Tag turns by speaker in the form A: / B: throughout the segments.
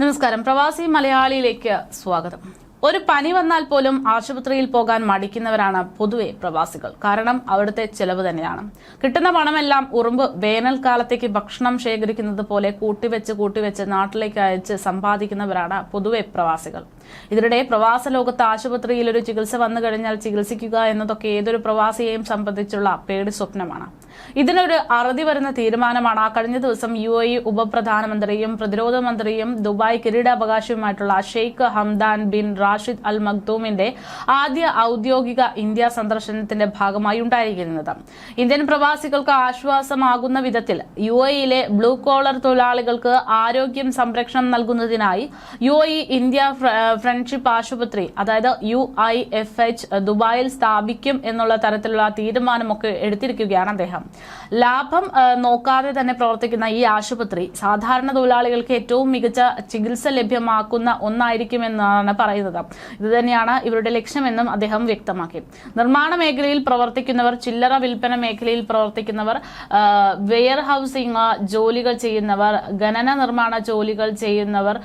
A: നമസ്കാരം. പ്രവാസി മലയാളിയിലേക്ക് സ്വാഗതം. ഒരു പനി വന്നാൽ പോലും ആശുപത്രിയിൽ പോകാൻ മടിക്കുന്നവരാണ് പൊതുവെ പ്രവാസികൾ. കാരണം അവിടുത്തെ ചെലവ് തന്നെയാണ്. കിട്ടുന്ന പണമെല്ലാം ഉറുമ്പ് വേനൽക്കാലത്തേക്ക് ഭക്ഷണം ശേഖരിക്കുന്നത് പോലെ കൂട്ടിവെച്ച് കൂട്ടിവെച്ച് നാട്ടിലേക്ക് അയച്ച് സമ്പാദിക്കുന്നവരാണ് പൊതുവെ പ്രവാസികൾ. ഇതിനിടെ പ്രവാസ ലോകത്ത് ആശുപത്രിയിൽ ഒരു ചികിത്സ വന്നു കഴിഞ്ഞാൽ ചികിത്സിക്കുക എന്നതൊക്കെ ഏതൊരു പ്രവാസിയെയും സംബന്ധിച്ചുള്ള പേടി സ്വപ്നമാണ്. ഇതിനൊരു അറുതി വരുന്ന തീരുമാനമാണ് കഴിഞ്ഞ ദിവസം യു എ ഉപപ്രധാനമന്ത്രിയും പ്രതിരോധ മന്ത്രിയും Dubai കിരീടാവകാശിയുമായിട്ടുള്ള Sheikh Hamdan bin Rashid Al മഖ്ദൂമിന്റെ ആദ്യ ഔദ്യോഗിക ഇന്ത്യ സന്ദർശനത്തിന്റെ ഭാഗമായി ഉണ്ടായിരിക്കുന്നത്. ഇന്ത്യൻ പ്രവാസികൾക്ക് ആശ്വാസമാകുന്ന വിധത്തിൽ യു എയിലെ ബ്ലൂ കോളർ തൊഴിലാളികൾക്ക് ആരോഗ്യം സംരക്ഷണം നൽകുന്നതിനായി യു എ ഇന്ത്യ ഫ്രണ്ട്ഷിപ്പ് ആശുപത്രി അതായത് യു ഐ എഫ് എച്ച് ദുബായിൽ സ്ഥാപിക്കും എന്നുള്ള തരത്തിലുള്ള തീരുമാനമൊക്കെ എടുത്തിരിക്കുകയാണ് അദ്ദേഹം. ലാഭം നോക്കാതെ തന്നെ പ്രവർത്തിക്കുന്ന ഈ ആശുപത്രി സാധാരണ തൊഴിലാളികൾക്ക് ഏറ്റവും മികച്ച ചികിത്സ ലഭ്യമാക്കുന്ന ഒന്നായിരിക്കുമെന്നാണ് പറയുന്നത്. ഇത് തന്നെയാണ് ഇവരുടെ ലക്ഷ്യമെന്നും അദ്ദേഹം വ്യക്തമാക്കി. നിർമ്മാണ മേഖലയിൽ പ്രവർത്തിക്കുന്നവർ ചില്ലറ വിൽപ്പന മേഖലയിൽ പ്രവർത്തിക്കുന്നവർ വെയർ ഹൗസിംഗ് ജോലികൾ ചെയ്യുന്നവർ ഖനന നിർമ്മാണ ജോലികൾ ചെയ്യുന്നവർ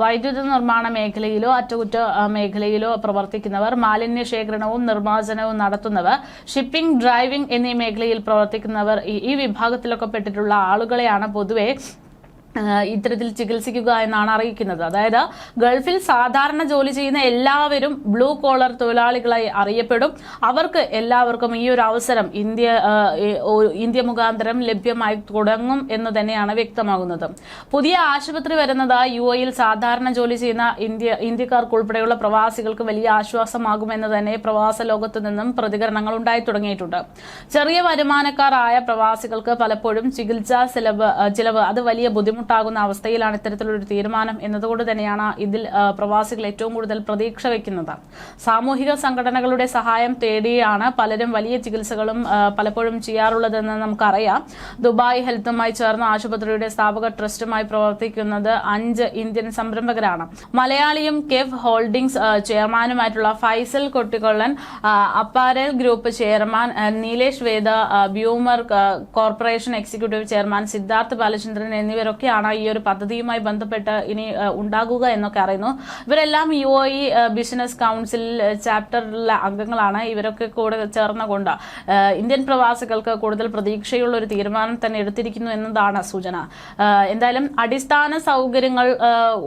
A: വൈദ്യുത നിർമ്മാണ മേഖലയിലോ അറ്റകുറ്റ മേഖലയിലോ പ്രവർത്തിക്കുന്നവർ മാലിന്യ ശേഖരണവും നിർമ്മാർജനവും നടത്തുന്നവർ ഷിപ്പിംഗ് ഡ്രൈവിംഗ് എന്നീ മേഖലയിൽ പ്രവർത്തിക്കുന്നവർ ഈ- വിഭാഗത്തിലൊക്കെ പെട്ടിട്ടുള്ള ആളുകളെയാണ് പൊതുവെ ഇത്തരത്തിൽ ചികിത്സിക്കുക എന്നാണ് അറിയിക്കുന്നത്. അതായത് ഗൾഫിൽ സാധാരണ ജോലി ചെയ്യുന്ന എല്ലാവരും ബ്ലൂ കോളർ തൊഴിലാളികളായി അറിയപ്പെടും. അവർക്ക് എല്ലാവർക്കും ഈ ഒരു അവസരം ഇന്ത്യ ഇന്ത്യ മുഖാന്തരം ലഭ്യമായി തുടങ്ങും എന്ന് തന്നെയാണ് വ്യക്തമാകുന്നത്. പുതിയ ആശുപത്രി വരുന്നത് യു എയിൽ സാധാരണ ജോലി ചെയ്യുന്ന ഇന്ത്യ ഇന്ത്യക്കാർക്ക് ഉൾപ്പെടെയുള്ള പ്രവാസികൾക്ക് വലിയ ആശ്വാസമാകുമെന്ന് തന്നെ പ്രവാസ ലോകത്തു നിന്നും പ്രതികരണങ്ങൾ ഉണ്ടായി തുടങ്ങിയിട്ടുണ്ട്. ചെറിയ വരുമാനക്കാരായ പ്രവാസികൾക്ക് പലപ്പോഴും ചികിത്സാ ചെലവ് ചിലവ് അത് വലിയ ബുദ്ധിമുട്ടാകുന്ന അവസ്ഥയിലാണ് ഇത്തരത്തിലൊരു തീരുമാനം എന്നതുകൊണ്ട് തന്നെയാണ് ഇതിൽ പ്രവാസികൾ ഏറ്റവും കൂടുതൽ പ്രതീക്ഷ വയ്ക്കുന്നത് സാമൂഹിക സംഘടനകളുടെ സഹായം തേടിയാണ് പലരും വലിയ ചികിത്സകളും പലപ്പോഴും ചെയ്യാറുള്ളതെന്ന് നമുക്കറിയാം. ദുബായ് ഹെൽത്തുമായി ചേർന്ന ആശുപത്രിയുടെ സ്ഥാപക ട്രസ്റ്റുമായി പ്രവർത്തിക്കുന്നത് അഞ്ച് ഇന്ത്യൻ സംരംഭകരാണ്. മലയാളിയും കെഫ് holdings ചെയർമാനുമായിട്ടുള്ള Faizal Kottikollon apparel group chairman Nilesh Ved Beumer corporation executive chairman Siddharth Balachandran എന്നിവരൊക്കെയാണ് ഈ ഒരു പദ്ധതിയുമായി ബന്ധപ്പെട്ട് ഇനി ഉണ്ടാകുക എന്നൊക്കെ അറിയുന്നു. ഇവരെല്ലാം യു എ ബിസിനസ് കൗൺസിൽ ചാപ്റ്ററിലെ അംഗങ്ങളാണ്. ഇവരൊക്കെ കൂടെ ചേർന്നുകൊണ്ട് കൊണ്ട് ഇന്ത്യൻ പ്രവാസികൾക്ക് കൂടുതൽ പ്രതീക്ഷയുള്ള ഒരു തീരുമാനം തന്നെ എടുത്തിരിക്കുന്നു എന്നതാണ് സൂചന. എന്തായാലും അടിസ്ഥാന സൗകര്യങ്ങൾ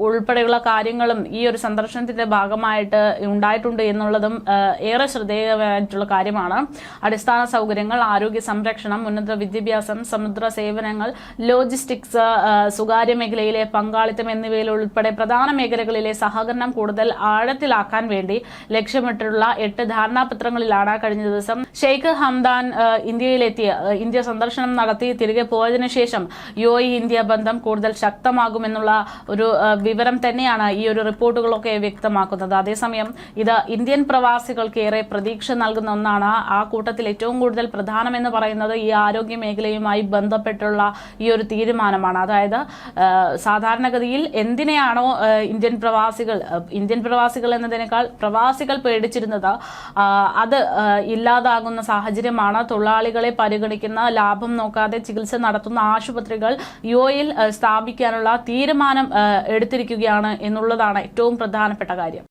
A: ഉൾപ്പെടെയുള്ള കാര്യങ്ങളും ഈ ഒരു സന്ദർശനത്തിന്റെ ഭാഗമായിട്ട് ഉണ്ടായിട്ടുണ്ട് എന്നുള്ളതും ഏറെ ശ്രദ്ധേയമായിട്ടുള്ള കാര്യമാണ്. അടിസ്ഥാന സൗകര്യങ്ങൾ ആരോഗ്യ സംരക്ഷണം ഉന്നത വിദ്യാഭ്യാസം സമുദ്ര സേവനങ്ങൾ ലോജിസ്റ്റിക്സ് സ്വകാര്യ മേഖലയിലെ പങ്കാളിത്തം എന്നിവയിൽ ഉൾപ്പെടെ പ്രധാന മേഖലകളിലെ സഹകരണം കൂടുതൽ ആഴത്തിലാക്കാൻ വേണ്ടി ലക്ഷ്യമിട്ടുള്ള എട്ട് ധാരണാപത്രങ്ങളിലാണ് കഴിഞ്ഞ ദിവസം ഷെയ്ഖ് ഹംദാൻ ഇന്ത്യയിലെത്തിയ ഇന്ത്യയിലെത്തി ഇന്ത്യ സന്ദർശനം നടത്തി തിരികെ പോയതിനു ശേഷം യു എ ഇന്ത്യ ബന്ധം കൂടുതൽ ശക്തമാകുമെന്നുള്ള ഒരു വിവരം തന്നെയാണ് ഈ ഒരു റിപ്പോർട്ടുകളൊക്കെ വ്യക്തമാക്കുന്നത്. അതേസമയം ഇത് ഇന്ത്യൻ പ്രവാസികൾക്ക് ഏറെ പ്രതീക്ഷ നൽകുന്ന ഒന്നാണ്. ആ കൂട്ടത്തിൽ ഏറ്റവും കൂടുതൽ പ്രധാനമെന്ന് പറയുന്നത് ഈ ആരോഗ്യ മേഖലയുമായി ബന്ധപ്പെട്ടുള്ള ഈ ഒരു തീരുമാനമാണ്. അതായത് സാധാരണഗതിയിൽ എന്തിനെയാണോ ഇന്ത്യൻ പ്രവാസികൾ ഇന്ത്യൻ പ്രവാസികൾ എന്നതിനേക്കാൾ പ്രവാസികൾ പേടിച്ചിരുന്നത് അത് ഇല്ലാതാകുന്ന സാഹചര്യമാണ്. തൊഴിലാളികളെ പരിഗണിക്കുന്ന ലാഭം നോക്കാതെ ചികിത്സ നടത്തുന്ന ആശുപത്രികൾ യു എയിൽ സ്ഥാപിക്കാനുള്ള തീരുമാനം എടുത്തിരിക്കുകയാണ് എന്നുള്ളതാണ് ഏറ്റവും പ്രധാനപ്പെട്ട കാര്യം.